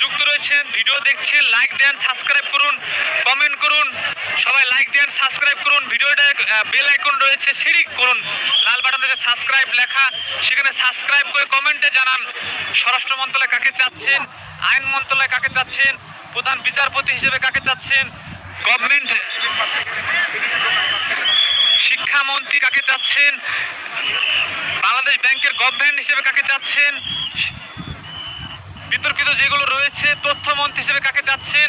যুক্ত রয়েছেন ভিডিও দেখছেন লাইক দেন সাবস্ক্রাইব করুন কমেন্ট করুন। সবাই লাইক দেন সাবস্ক্রাইব করুন। ভিডিওটা বেল আইকন রয়েছে সিরিক করুন। লাল বাটন রয়েছে সাবস্ক্রাইব লেখা। সেখানে সাবস্ক্রাইব করে কমেন্টে জানান, স্বরাষ্ট্র মন্ত্রণালয় কাকে চাচ্ছেন, আইন মন্ত্রণালয় কাকে চাচ্ছেন, প্রধান বিচারপতি হিসেবে কাকে চাচ্ছেন গভর্নমেন্ট শিক্ষামন্ত্রী কাকে চাচ্ছেন, বাংলাদেশ ব্যাংকের গভর্নমেন্ট হিসেবে কাকে চাচ্ছেন বিতর্কিত যেগুলো রয়েছে তথ্যমন্ত্রী হিসেবে কাকে চাচ্ছেন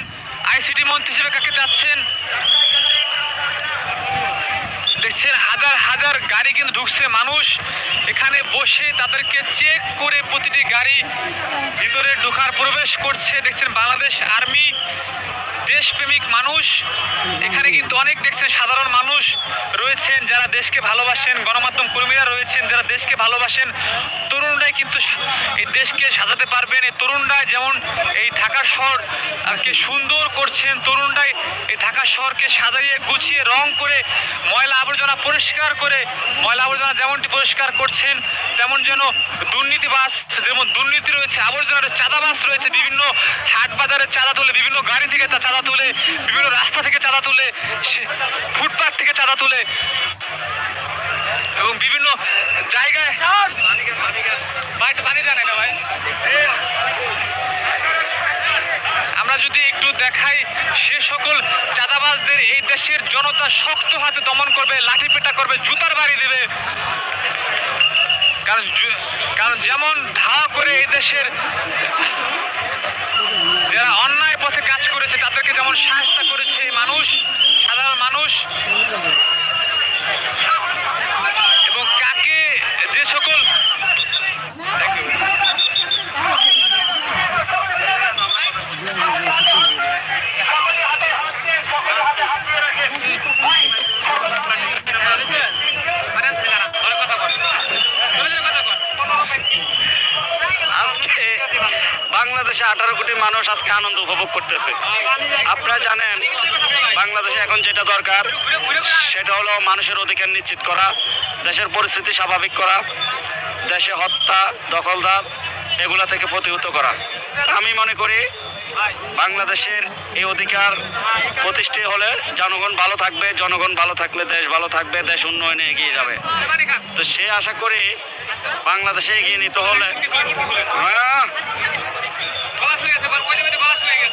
আইসিটি মন্ত্রী হিসেবে কাকে চাচ্ছেন? দেখছেন, হাজার হাজার গাড়ি কিন্তু ঢুকছে, মানুষ এখানে বসে তাদেরকে চেক করে প্রতিটি গাড়ি ভিতরে ঢোকার, প্রবেশ করছে। দেখছেন, বাংলাদেশ আর্মি দেশপ্রেমিক মানুষ। এখানে কিন্তু অনেক দেখছেন সাধারণ মানুষ রয়েছেন যারা দেশকে ভালোবাসেন। গণমাধ্যম কর্মীরা রয়েছেন যারা দেশকে ভালোবাসেন। তরুণরাই কিন্তু এই দেশকে সাজাতে পারবেন। এই তরুণরাই যেমন এই ঢাকা শহর আর সুন্দর করছেন, তরুণরাই এই ঢাকা শহরকে সাজাইয়ে গুছিয়ে, রং করে, ময়লা আবর্জনা পরিষ্কার করে, ময়লা আবর্জনা যেমনটি পরিষ্কার করছেন, তেমন যেন দুর্নীতিবাস যেমন দুর্নীতি রয়েছে, আবর্জনার চাঁদাবাস রয়েছে, বিভিন্ন হাট বাজারে চাঁদা তুলে বিভিন্ন গাড়ি থেকে তা চাঁদা তুলে, বিভিন্ন রাস্তা থেকে চাঁদা তুলে ফুটপাথ থেকে চাঁদা তুলে, এবং বিভিন্ন আমরা যদি একটু দেখাই, সে সকল চাঁদাবাজদের এই দেশের জনতা শক্ত হাতে দমন করবে, লাঠি পেটা করবে, জুতার বাড়ি দেবে। কারণ কারণ যেমন ধা করে এই দেশের যারা অন্যায় পথে কাজ করেছে যেমন সাহায্য করেছে মানুষ সাধারণ মানুষ এবং কাকে যে সকল আজকে বাংলাদেশে আঠারো কোটি মানুষ আজকে আনন্দ উপভোগ করতেছে। আপনারা জানেন, বাংলাদেশে এখন যেটা দরকার, সেটা হলো মানুষের অধিকার নিশ্চিত করা, দেশের পরিস্থিতি স্বাভাবিক করা, দেশে হত্যা, দখলদার, এগুলা থেকে প্রতিহত করা। আমি মনে করি, বাংলাদেশের এই অধিকার প্রতিষ্ঠিত হলে জনগণ ভালো থাকবে, জনগণ ভালো থাকলে দেশ ভালো থাকবে, দেশ উন্নয়নে এগিয়ে যাবে। তো সে আশা করি, বাংলাদেশে এগিয়ে নিতে হলে হ্যাঁ, এখন খাইতে খাইতে খাইতে। সেনাবাহিনী সেনাবাহিনীর কাজটা প্রশংসনীয় কাজ জনগণের মানুষের বাং-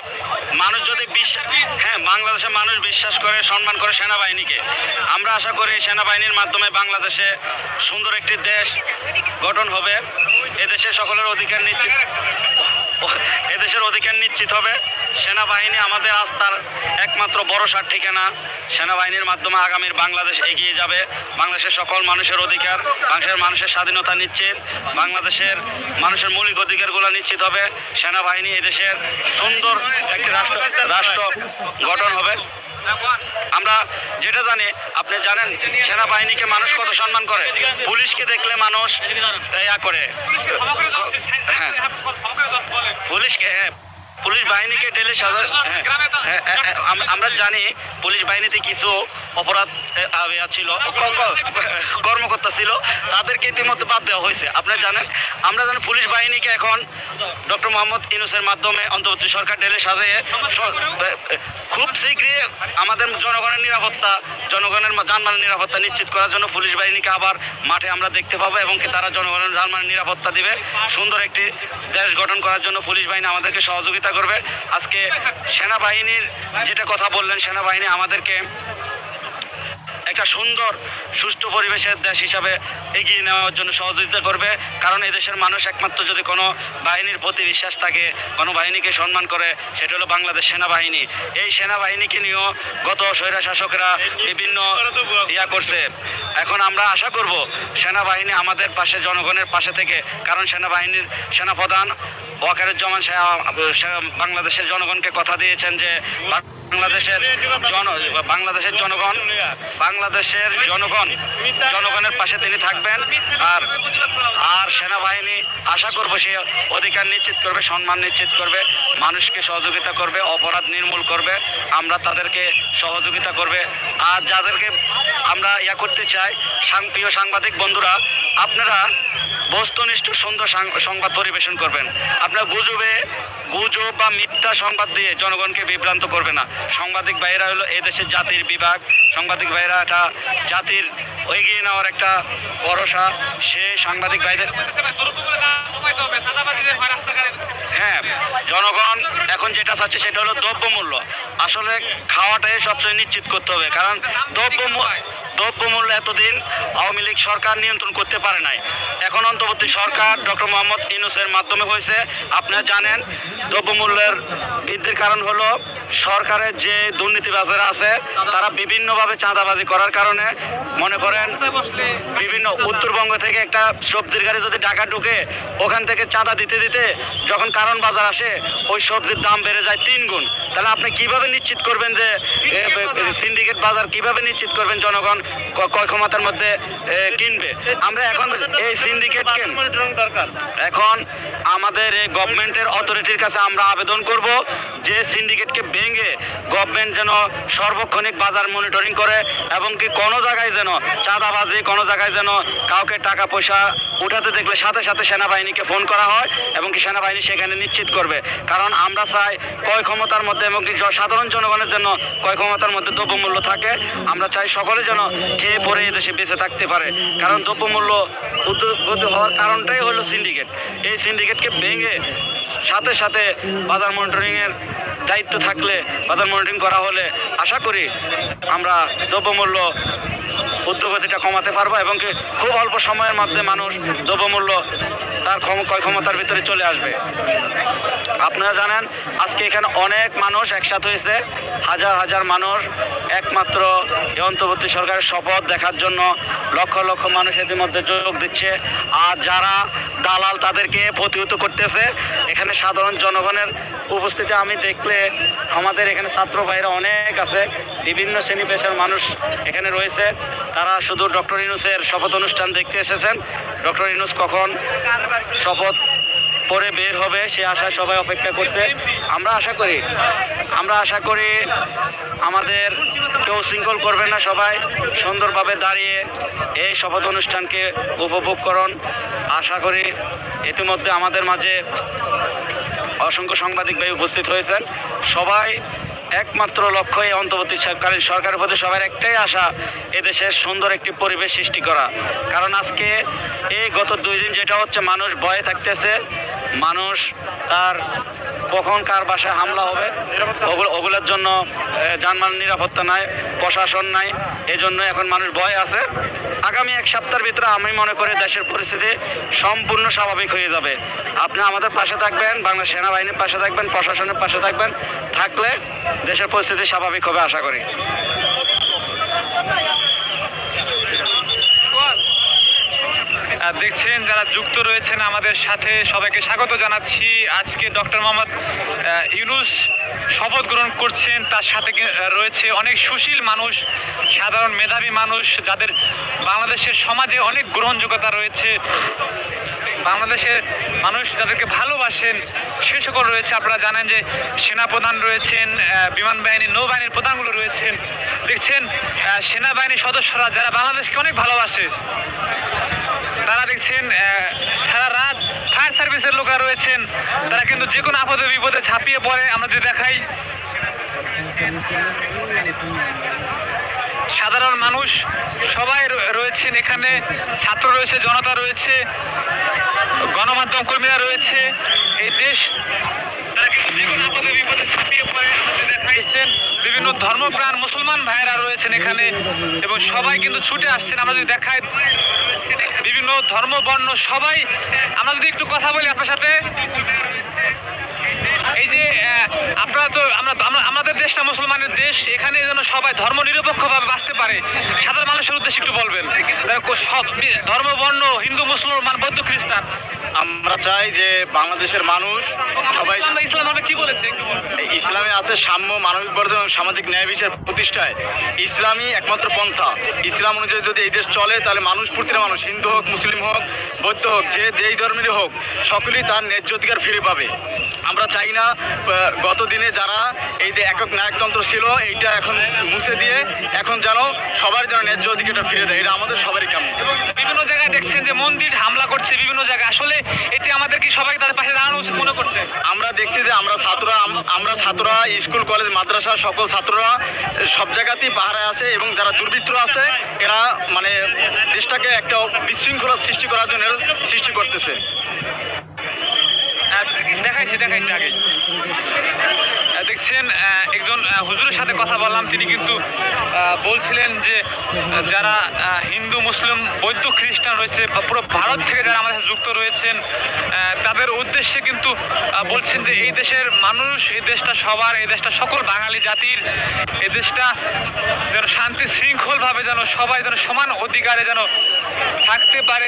মানুষ যদি বিশ্বাস হ্যাঁ বাংলাদেশের মানুষ বিশ্বাস করে, সম্মান করে সেনাবাহিনীকে। আমরা আশা করি সেনাবাহিনীর মাধ্যমে বাংলাদেশে সুন্দর একটি দেশ গঠন হবে। এদেশে সকলের অধিকার নিশ্চিত এদেশের অধিকার নিশ্চিত হবে। সেনাবাহিনী আমাদের আস্থার একমাত্র ভরসার ঠিকানা। সেনাবাহিনীর মাধ্যমে আগামীর বাংলাদেশ এগিয়ে যাবে। বাংলাদেশের সকল মানুষের অধিকার, বাংলাদেশের মানুষের স্বাধীনতা নিশ্চিত। বাংলাদেশের মানুষের মৌলিক অধিকারগুলো নিশ্চিত হবে। সেনাবাহিনী এদেশের সুন্দর একটি রাষ্ট্র রাষ্ট্র গঠন হবে। আমরা যেটা জানি, আপনি জানেন, সেনাবাহিনীকে মানুষ কত সম্মান করে? পুলিশকে দেখলে মানুষ ইয়া করে। হ্যাঁ। পুলিশকে হ্যাঁ। পুলিশ বাহিনীকে ডেলে সাজা হ্যাঁ, হ্যাঁ, হ্যাঁ, আম- আমরা জানি পুলিশ বাহিনীতে কিছু অপরাধ ছিল কর্মকর্তা ছিল তাদেরকে ইতিমধ্যে বাদ দেওয়া হয়েছে। আপনি জানেন আমরা জানি পুলিশ বাহিনীকে এখন ডক্টর মোহাম্মদ ইনুসের মাধ্যমে অন্তর্বর্তী সরকার ডেলে সাজিয়ে খুব শীঘ্রই আমাদের জনগণের নিরাপত্তা জনগণের যানবাহনের নিরাপত্তা নিশ্চিত করার জন্য পুলিশ বাহিনীকে আবার মাঠে আমরা দেখতে পাবো এবং কি তারা জনগণের যানবাহনের নিরাপত্তা দিবে। সুন্দর একটি দেশ গঠন করার জন্য পুলিশ বাহিনী আমাদেরকে সহযোগিতা করবে। আজকে সেনাবাহিনীর যেটা কথা বললেন সেনাবাহিনী আমাদেরকে একটা সুন্দর, সুষ্ঠু পরিবেশের দেশ হিসাবে এগিয়ে নেওয়ার জন্য সহযোগিতা করবে। কারণ এদেশের মানুষ একমাত্র যদি কোনো বাহিনীর প্রতি বিশ্বাস থাকে, কোনো বাহিনীকে সম্মান করে, সেটা হলো বাংলাদেশ সেনাবাহিনী। এই সেনাবাহিনীকে নিয়েও গত স্বৈরা শাসকরা বিভিন্ন ইয়া করছে। এখন আমরা আশা করব সেনাবাহিনী আমাদের পাশে, জনগণের পাশে থেকে, কারণ সেনাবাহিনীর সেনাপ্রধান ওয়াকারুজ্জামান বাংলাদেশের জনগণকে কথা দিয়েছেন যে বাংলাদেশের জন বাংলাদেশের জনগণ বাংলাদেশের জনগণ, জনগণের পাশে তিনি থাকবেন। আর আর সেনাবাহিনী আশা করব সে অধিকার নিশ্চিত করবে, সম্মান নিশ্চিত করবে, মানুষকে সহযোগিতা করবে, অপরাধ নির্মূল করবে, আমরা তাদেরকে সহযোগিতা করবে। আর যাদেরকে আমরা ইয়া করতে চাই প্রিয় সাংবাদিক বন্ধুরা, আপনারা বস্তুনিষ্ঠ সুন্দর সংবাদ পরিবেশন করবেন। আপনার গুজবে গুজব বা মিথ্যা সংবাদ দিয়ে জনগণকে বিভ্রান্ত করবে না। সাংবাদিক ভাইয়েরা হলো এদেশের জাতির বিভাগ। সাংবাদিক ভাইয়েরা একটা জাতির এগিয়ে নেওয়ার একটা ভরসা। সে সাংবাদিক ভাইদের হ্যাঁ জনগণ এখন যেটা চাচ্ছে সেটা হলো দ্রব্যমূল্য। আসলে খাওয়াটাই সবচেয়ে নিশ্চিত করতে হবে। কারণ দ্রব্য দ্রব্যমূল্য এতদিন আওয়ামী লীগ সরকার নিয়ন্ত্রণ করতে পারে নাই। এখন অন্তর্বর্তী সরকার ডক্টর মোহাম্মদ ইউনুসের মাধ্যমে হয়েছে। আপনারা জানেন, দ্রব্যমূল্যের বৃদ্ধির কারণ হলো সরকারের যে দুর্নীতিবাজেরা আছে, তারা বিভিন্নভাবে চাঁদাবাজি করার কারণে মনে করেন বিভিন্ন উত্তরবঙ্গ থেকে একটা সবজির গাড়ি যদি ঢাকা ঢুকে ওখান থেকে চাঁদা দিতে দিতে যখন কারণ বাজার আসে, ওই সবজির দাম বেড়ে যায় তিন গুণ। তাহলে আপনি কীভাবে নিশ্চিত করবেন যে সিন্ডিকেট বাজার কীভাবে নিশ্চিত করবেন জনগণ কয় ক্ষমতার মধ্যে কিনবে? আমরা এখন এই সিন্ডিকেটকে এখন আমাদের এই গভর্নমেন্টের অথরিটির কাছে আমরা আবেদন করব যে সিন্ডিকেটকে ভেঙে গভর্নমেন্ট যেন সর্বক্ষণিক বাজার মনিটরিং করে এবং কি কোনো জায়গায় যেন চাঁদাবাজি কোনো জায়গায় যেন কাউকে টাকা পয়সা উঠাতে দেখলে সাথে সাথে সেনাবাহিনীকে ফোন করা হয় এবং কি সেনাবাহিনী সেখানে নিশ্চিত করবে। কারণ আমরা চাই কয় ক্ষমতার মধ্যে এবং কি সাধারণ জনগণের জন্য কয় ক্ষমতার মধ্যে দ্রব্যমূল্য থাকে। আমরা চাই সকলে যেন খেয়ে পরে এদেশে বেঁচে থাকতে পারে। কারণ দ্রব্যমূল্য উদ্যোগত হওয়ার কারণটাই হলো সিন্ডিকেট এই সিন্ডিকেটকে ভেঙে সাথে সাথে বাজার মনিটরিংয়ের দায়িত্ব থাকলে, বাজার মনিটরিং করা হলে আশা করি আমরা দ্রব্যমূল্য উদ্যোগতিটা কমাতে পারব এবং কি খুব অল্প সময়ের মধ্যে মানুষ দ্রব্যমূল্য তার ক্রয় ক্ষমতার ভিতরে চলে আসবে। আপনারা জানেন, আজকে এখানে অনেক মানুষ একসাথে হয়েছে, হাজার হাজার মানুষ একমাত্র অন্তর্বর্তী সরকারের শপথ দেখার জন্য লক্ষ লক্ষ মানুষ ইতিমধ্যে যোগ দিচ্ছে। আর যারা দালাল তাদেরকে প্রতিহত করতেছে, এখানে সাধারণ জনগণের উপস্থিতি আমি দেখলে আমাদের এখানে ছাত্র ভাইরা অনেক আছে, বিভিন্ন শ্রেণি পেশার মানুষ এখানে রয়েছে। তারা শুধু ডক্টর ইনুসের শপথ অনুষ্ঠান দেখতে এসেছেন। ডক্টর ইনুস কখন শপথ পরে বের হবে, সে আশা সবাই অপেক্ষা করছে। আমরা আশা করি, আমরা আশা করি আমাদের কেউ শৃঙ্খল করবে না সবাই, সুন্দরভাবে দাঁড়িয়ে এই শপথ অনুষ্ঠানকে উপভোগ করুন আশা করি ইতিমধ্যে আমাদের মাঝে অসংখ্য সাংবাদিক ভাই উপস্থিত হয়েছেন। সবাই একমাত্র লক্ষ্য এই সরকারের সরকারের প্রতি সবার একটাই আশা, এদেশের সুন্দর একটি পরিবেশ সৃষ্টি করা। কারণ আজকে এই গত দুই দিন যেটা হচ্ছে, মানুষ ভয়ে থাকতেছে। মানুষ তার কখন কার বাসায় হামলা হবে, ওগুলো- ওগুলোর জন্য যানবাহন নিরাপত্তা নাই, প্রশাসন নাই এই জন্য এখন মানুষ ভয় আছে। আগামী এক সপ্তাহের ভিতরে আমি মনে করি দেশের পরিস্থিতি সম্পূর্ণ স্বাভাবিক হয়ে যাবে। আপনি আমাদের পাশে থাকবেন বাংলা সেনাবাহিনীর পাশে থাকবেন, প্রশাসনের পাশে থাকবেন, থাকলে দেশের পরিস্থিতি স্বাভাবিক হবে, আশা করি। দেখছেন যারা যুক্ত রয়েছেন আমাদের সাথে, সবাইকে স্বাগত জানাচ্ছি। আজকে ডক্টর মোহাম্মদ ইউনুস শপথ গ্রহণ করছেন। তার সাথে রয়েছে অনেক সুশীল মানুষ, সাধারণ মেধাবী মানুষ, যাদের বাংলাদেশের সমাজে অনেক গ্রহণযোগ্যতা রয়েছে। বাংলাদেশের মানুষ যাদেরকে ভালোবাসেন, সে সকল রয়েছে। আপনারা জানেন যে সেনাপ্রধান রয়েছেন বিমান বাহিনী নৌবাহিনীর প্রধানগুলো রয়েছেন। দেখছেন সেনাবাহিনীর সদস্যরা যারা বাংলাদেশকে অনেক ভালোবাসে তারা দেখছেন সারা রাত ফায়ার সার্ভিসের লোকরা রয়েছেন। তারা কিন্তু যে কোনো আপদে বিপদে ঝাঁপিয়ে পড়ে। আমরা যদি দেখাই, সাধারণ মানুষ সবাই রয়েছেন এখানে। ছাত্র রয়েছে, জনতা রয়েছে, গণমাধ্যম কর্মীরা রয়েছে। এই দেশ বিভিন্ন ধর্মপ্রাণ মুসলমান ভাইয়েরা রয়েছেন এখানে এবং সবাই কিন্তু ছুটে আসছেন। আমরা যদি দেখাই বিভিন্ন ধর্ম, বর্ণ, সবাই। আমরা যদি একটু কথা বলি আপনার সাথে। এই যে আপনারা তো আমরা আমরা- দেশটা মুসলমানের দেশ এখানে যেন সবাই ধর্ম নিরপেক্ষভাবে বাঁচতে পারে। সাধারণ মানুষের উদ্দেশ্যে একটু বলবেন। সব ধর্ম বর্ণ হিন্দু মুসলমান বৌদ্ধ খ্রিস্টান। আমরা চাই যে বাংলাদেশের মানুষ সবাই ইসলাম ধর্মে কি বলেছে? ইসলামে আছে সাম্য মানবিক বর্ধন এবং সামাজিক ন্যায় বিচার প্রতিষ্ঠায়। ইসলামই একমাত্র পন্থা। ইসলাম অনুযায়ী যদি এই দেশ চলে তাহলে মানুষ প্রতিটা মানুষ হিন্দু হোক মুসলিম হোক বৌদ্ধ হোক যে যেই ধর্মেরই হোক সকলেই তার ন্যায্য অধিকার ফিরে পাবে। আমরা চাই না গত দিনে যারা এই যে একক নায়কতন্ত্র ছিল এইটা এখন মুছে দিয়ে এখন যেন সবার যেন ন্যায্য অধিকারটা ফিরে দেয় এটা আমাদের সবারই কাম্য। বিভিন্ন জায়গায় দেখছেন যে মন্দির হামলা করছে বিভিন্ন জায়গায়। আসলে এটি আমাদের কি সবাই তাদের পাশে দাঁড়ানো উচিত মনে করছে? আমরা দেখছি যে আমরা ছাত্ররা আমরা ছাত্ররা স্কুল কলেজ মাদ্রাসা সকল ছাত্ররা সব জায়গাতেই পাহারায় আছে এবং যারা দুর্বৃত্ত আছে এরা মানে দেশটাকে একটা বিশৃঙ্খলা সৃষ্টি করার জন্য সৃষ্টি করতেছে। দেখাইছি দেখাইছি আগে। দেখছেন একজন হুজুরের সাথে কথা বললাম। তিনি কিন্তু বলছিলেন যে, যারা হিন্দু, মুসলিম, বৌদ্ধ খ্রিস্টান রয়েছে, বা পুরো ভারত থেকে যারা আমাদের যুক্ত রয়েছেন তাদের উদ্দেশ্যে কিন্তু বলছেন যে, এই দেশের মানুষ, এই দেশটা সবার, এই দেশটা সকল বাঙালি জাতির, এই দেশটা যেন শান্তি শৃঙ্খলভাবে যেন সবাই যেন সমান অধিকারে যেন থাকতে পারে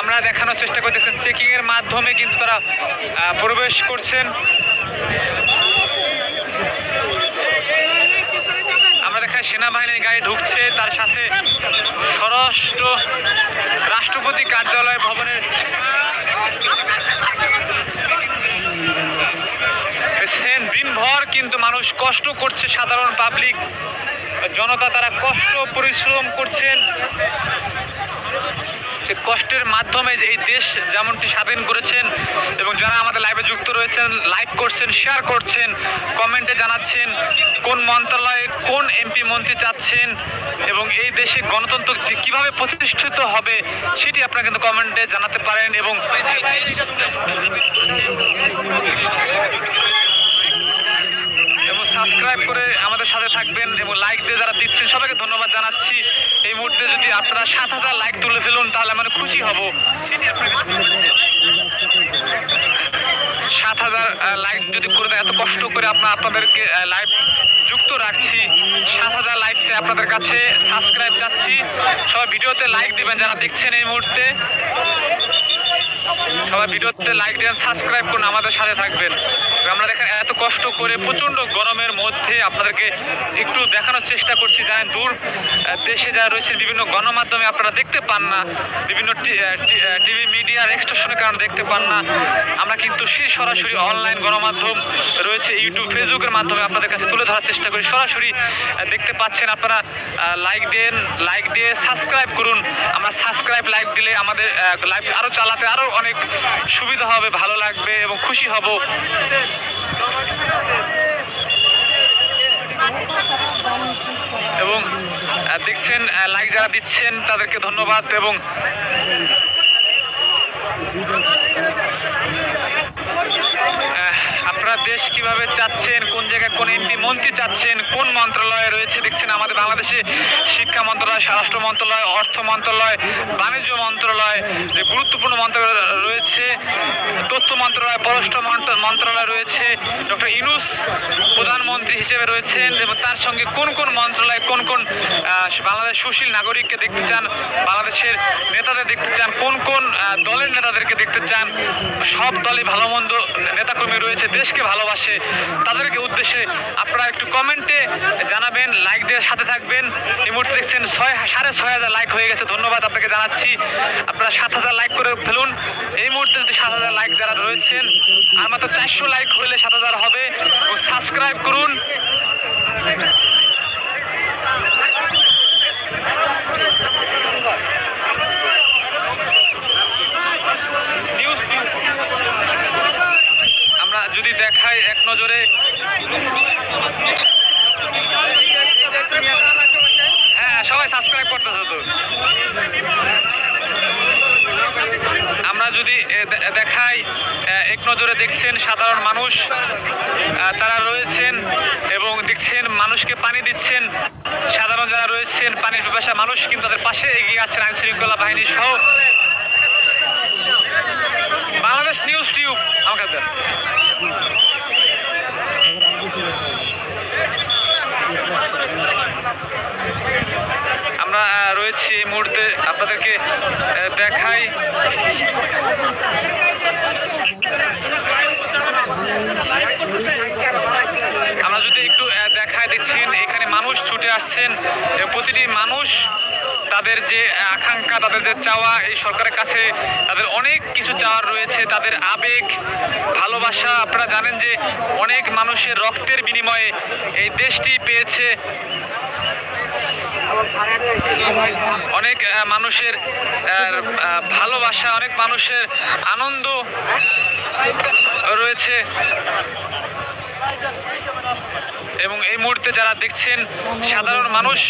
আমরা দেখানোর চেষ্টা করতেছেন চেকিং এর মাধ্যমে কিন্তু তারা আহ, প্রবেশ করছেন। আমরা দেখাই সেনাবাহিনীর গাড়ি ঢুকছে, তার সাথে স্বরাষ্ট্র, রাষ্ট্রপতি কার্যালয় ভবনের দিনভর কিন্তু মানুষ কষ্ট করছে, সাধারণ পাবলিক, জনতা তারা কষ্ট, পরিশ্রম করছেন। সে কষ্টের মাধ্যমে যে এই দেশ যেমনটি স্বাধীন করেছেন এবং যারা আমাদের লাইভে যুক্ত রয়েছেন লাইক করছেন শেয়ার করছেন কমেন্টে জানাচ্ছেন কোন মন্ত্রণালয়ে কোন এমপি মন্ত্রী চাচ্ছেন এবং এই দেশে গণতন্ত্র যে কীভাবে প্রতিষ্ঠিত হবে সেটি আপনারা কিন্তু কমেন্টে জানাতে পারেন এবং আমাদের সাথে থাকবেন এবং লাইক দিয়ে যারা দিচ্ছেন, সবাইকে ধন্যবাদ জানাচ্ছি। এই মুহূর্তে যদি আপনারা সাত হাজার লাইক তুলে ফেলুন, তাহলে আমরা খুশি হব। সাত হাজার লাইক যদি করে দেয় এত কষ্ট করে আপনার আপনাদেরকে লাইভ যুক্ত রাখছি। সাত হাজার লাইক চাই আপনাদের কাছে সাবস্ক্রাইব চাচ্ছি। সবাই ভিডিওতে লাইক দিবেন যারা দেখছেন এই মুহূর্তে। সবাই ভিডিওতে লাইক দেন সাবস্ক্রাইব করুন, আমাদের সাথে থাকবেন। আমরা দেখেন, এত কষ্ট করে প্রচণ্ড গরমের মধ্যে আপনাদেরকে একটু দেখানোর চেষ্টা করছি। জানেন দূর দেশে যারা রয়েছে বিভিন্ন গণমাধ্যমে আপনারা দেখতে পান না, বিভিন্ন টিভি মিডিয়ার এক্সটেশনের কারণে দেখতে পান না। আমরা কিন্তু সেই সরাসরি অনলাইন গণমাধ্যম রয়েছে, ইউটিউব, ফেসবুকের মাধ্যমে আপনাদের কাছে তুলে ধরার চেষ্টা করি। সরাসরি দেখতে পাচ্ছেন আপনারা লাইক দেন লাইক দিয়ে সাবস্ক্রাইব করুন। আমরা সাবস্ক্রাইব লাইক দিলে আমাদের লাইভ আরও চালাতে আরও অনেক সুবিধা হবে, ভালো লাগবে এবং খুশি হব। এবং দেখছেন লাইক যারা দিচ্ছেন তাদেরকে ধন্যবাদ এবং আপনারা দেশ কীভাবে চাচ্ছেন, কোন জায়গায় কোন এমপি, মন্ত্রী চাচ্ছেন, কোন মন্ত্রণালয়ে রয়েছে দেখছেন আমাদের বাংলাদেশে শিক্ষা মন্ত্রণালয়, স্বরাষ্ট্র মন্ত্রণালয়, অর্থ মন্ত্রণালয়, বাণিজ্য মন্ত্রণালয় যে গুরুত্বপূর্ণ মন্ত্রণালয় রয়েছে, তথ্য মন্ত্রণালয়, পররাষ্ট্র মন্ত্রণালয় রয়েছে, ডক্টর ইনুস প্রধানমন্ত্রী হিসেবে রয়েছেন এবং তার সঙ্গে কোন কোন মন্ত্রণালয়, কোন কোন বাংলাদেশ সুশীল নাগরিককে দেখতে চান, বাংলাদেশের নেতাদের দেখতে চান, কোন কোন দলের নেতাদেরকে দেখতে চান, সব দলে ভালো মন্দ নেতাকর্মী রয়েছে, দেশকে ভালোবাসে, তাদেরকে উদ্দেশ্যে আপনারা একটু কমেন্টে জানাবেন লাইক দিয়ে সাথে থাকবেন। এই মুহূর্তে দেখছেন ছয়, সাড়ে ছয় হাজার লাইক হয়ে গেছে, ধন্যবাদ আপনাকে জানাচ্ছি। আপনারা সাত হাজার লাইক করে ফেলুন। এই মুহূর্তে যদি সাত হাজার লাইক যারা রয়েছেন আর মাত্র চারশো লাইক হলে সাত হাজার হবে, এবং সাবস্ক্রাইব করুন। আমরা যদি দেখাই এক নজরে। সবাই সাবস্ক্রাইব করতেছে তো। আমরা যদি দেখাই এক নজরে দেখছেন সাধারণ মানুষ তারা রয়েছেন এবং দেখছেন মানুষকে পানি দিচ্ছেন। সাধারণ যারা রয়েছেন, পানির পিপাসা মানুষ, কিন্তু তাদের পাশে এগিয়ে আছেন আইন শৃঙ্খলা বাহিনী সহ। বাংলাদেশ নিউজ টিউব, আমাকে আমরা রয়েছি এই মুহূর্তে আপনাদেরকে দেখাই। আমরা যদি একটু আহ, দেখায় দেখছেন এখানে মানুষ ছুটে আসছেন। প্রতিটি মানুষ তাদের যে আকাঙ্ক্ষা তাদের যে চাওয়া এই সরকারের কাছে তাদের অনেক কিছু চাওয়ার রয়েছে তাদের আবেগ ভালোবাসা। আপনারা জানেন যে অনেক মানুষের রক্তের বিনিময়ে এই দেশটি পেয়েছে। অনেক মানুষের ভালোবাসা, অনেক মানুষের আনন্দ রয়েছে। এবং এই মুহূর্তে যারা দেখছেন, সাধারণ মানুষ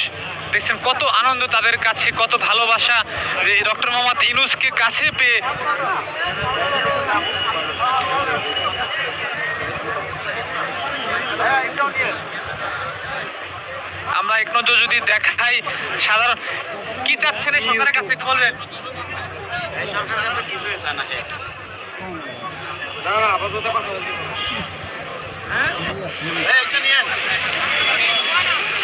দেখছেন, কত আনন্দ তাদের কাছে, কত ভালোবাসা যে ডক্টর মোহাম্মদ ইনুসকে কাছে পেয়ে আমরা এক নজর যদি দেখাই সাধারণ কি চাচ্ছেন এই সরকারের কাছে বললেন সরকারের আপাতত